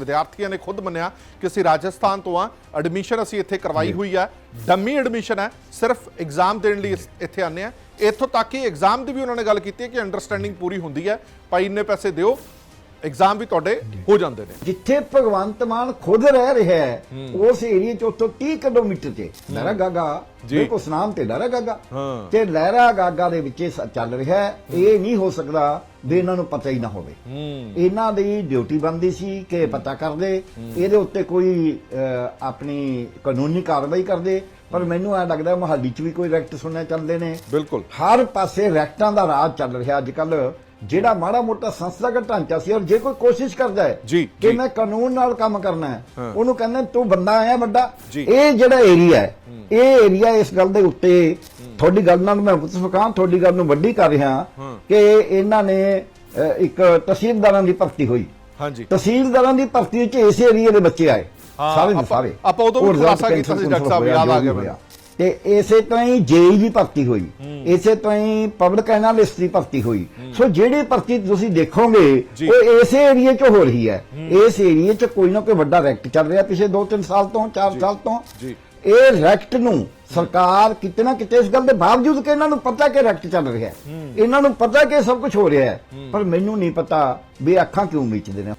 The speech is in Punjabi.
ਵਿਦਿਆਰਥੀਆਂ ਨੇ ਖੁਦ ਮੰਨਿਆ ਕਿ ਅਸੀਂ ਰਾਜਸਥਾਨ ਤੋਂ ਆ ਐਡਮਿਸ਼ਨ ਅਸੀਂ ਇੱਥੇ ਕਰਵਾਈ ਹੋਈ ਹੈ। ਡੰਮੀ ਐਡਮਿਸ਼ਨ ਹੈ ਸਿਰਫ ਐਗਜ਼ਾਮ ਦੇਣ ਲਈ ਇੱਥੇ ਆਨੇ ਆ ਇੱਥੋਂ ਤੱਕ ਕਿ ਐਗਜ਼ਾਮ ਦੀ ਵੀ ਉਹਨਾਂ ਨੇ ਗੱਲ ਕੀਤੀ ਹੈ ਕਿ ਅੰਡਰਸਟੈਂਡਿੰਗ ਪੂਰੀ ਹੁੰਦੀ ਹੈ। ਭਾਈ ਇੰਨੇ ਪੈਸੇ ਦਿਓ। ਐਗਜ਼ਾਮ ਵੀ ਤੁਹਾਡੇ ਹੋ ਜਾਂਦੇ ਨੇ। ਜਿੱਥੇ ਭਗਵੰਤ ਮਾਨ ਖੁਦ ਰਹਿ ਰਿਹਾ ਹੈ ਉਸ ਏਰੀਏ ਚ ਉੱਥੋਂ 30 ਕਿਲੋਮੀਟਰ ਤੇ ਲਹਿਰਾ ਗਾਗਾ। ਬਿਲਕੁਲ ਸਨਾਮ ਤੇ ਲਹਿਰਾ ਗਾਗਾ। ਤੇ ਲਹਿਰਾ ਗਾਗਾ ਦੇ ਵਿੱਚ ਚੱਲ ਰਿਹਾ ਇਹ ਨਹੀਂ ਹੋ ਸਕਦਾ ਵੀ ਇਹਨਾਂ ਨੂੰ ਪਤਾ ਹੀ ਨਾ ਹੋਵੇ। ਇਹਨਾਂ ਦੀ ਡਿਊਟੀ ਬੰਦੀ ਸੀ ਕਿ ਪਤਾ ਕਰਦੇ ਇਹਦੇ ਉੱਤੇ ਕੋਈ ਆਪਣੀ ਕਾਨੂੰਨੀ ਕਾਰਵਾਈ ਕਰਦੇ ਪਰ ਮੈਨੂੰ ਐ ਲੱਗਦਾ ਮਹਾਲੀ 'ਚ ਵੀ ਕੋਈ ਰੈਕਟ ਸੁਣਨੇ ਚੱਲਦੇ ਨੇ। ਬਿਲਕੁਲ। ਹਰ ਪਾਸੇ ਰੈਕਟਾਂ ਦਾ ਰਾਜ ਚੱਲ ਰਿਹਾ ਅੱਜ ਕੱਲ ਜਿਹੜਾ ਮਾੜਾ ਮੋਟਾ ਸੰਸਥਾਗਤ ਢਾਂਚਾ ਸੀ ਔਰ ਜੇ ਕੋਈ ਕੋਸ਼ਿਸ਼ ਕਰਦਾ ਹੈ ਕਿ। ਮੈਂ ਕਾਨੂੰਨ ਨਾਲ ਕੰਮ ਕਰਨਾ ਹੈ। ਉਹਨੂੰ ਕਹਿੰਦੇ ਤੂੰ ਬੰਦਾ ਆਇਆ ਵੱਡਾ। ਇਹ ਜਿਹੜਾ ਏਰੀਆ ਹੈ ਇਹ ਏਰੀਆ ਇਸ ਗੱਲ ਦੇ ਉੱਤੇ ਤੁਹਾਡੀ ਗੱਲ ਨਾਲ ਮੈਂ ਮੁਤਫਕਾਂ ਤੁਹਾਡੀ ਗੱਲ ਨੂੰ ਵੱਡੀ ਕਰ ਰਿਹਾ। ਕਿ ਇਹਨਾਂ ਨੇ ਇੱਕ ਤਹਿਸੀਲਦਾਰਾਂ ਦੀ ਭਰਤੀ ਹੋਈ ਹਾਂਜੀ ਤਹਿਸੀਲਦਾਰਾਂ ਦੀ ਭਰਤੀ ਵਿੱਚ ਇਸ ਏਰੀਏ ਦੇ ਬੱਚੇ ਆਏ ਸਾਰੇ ਸਾਰੇ ਆਪਾਂ ਉਦੋਂ ਵੀ ਖੁਲਾਸਾ ਕੀਤਾ ਸੀ, ਡਾਕਟਰ ਸਾਹਿਬ, ਯਾਦ ਆ ਗਿਆ। ਤੇ ਇਸੇ ਤਰ੍ਹਾਂ ਹੀ ਜੇਈ ਦੀ ਭਰਤੀ ਹੋਈ। ਇਸੇ ਤਰ੍ਹਾਂ ਹੀ ਪਬਲਿਕ ਐਨਾਲਿਸਟ ਦੀ ਭਰਤੀ ਹੋਈ। ਸੋ ਜਿਹੜੀ ਭਰਤੀ ਤੁਸੀਂ ਦੇਖੋਗੇ। ਉਹ ਇਸੇ ਏਰੀਏ 'ਚ ਹੋ ਰਹੀ ਹੈ। ਇਸ ਏਰੀਏ 'ਚ ਕੋਈ ਨਾ ਕੋਈ ਵੱਡਾ ਰੈਕਟ ਚੱਲ ਰਿਹਾ ਪਿਛਲੇ 2-3 ਸਾਲ ਤੋਂ 4 ਸਾਲ ਤੋਂ। ਜੀ। ਇਹ ਰੈਕਟ ਨੂੰ ਸਰਕਾਰ ਕਿਤੇ ਨਾ ਕਿਤੇ ਇਸ ਗੱਲ ਦੇ ਬਾਵਜੂਦ ਕਿ ਇਹਨਾਂ ਨੂੰ ਪਤਾ ਕਿ ਰੈਕਟ ਚੱਲ ਰਿਹਾ ਹੈ। ਇਹਨਾਂ ਨੂੰ ਪਤਾ ਕਿ ਸਭ ਕੁਝ ਹੋ ਰਿਹਾ ਹੈ। ਪਰ ਮੈਨੂੰ ਨਹੀਂ ਪਤਾ ਵੀ ਅੱਖਾਂ ਕਿਉਂ ਮੀਚਦੇ ਨੇ।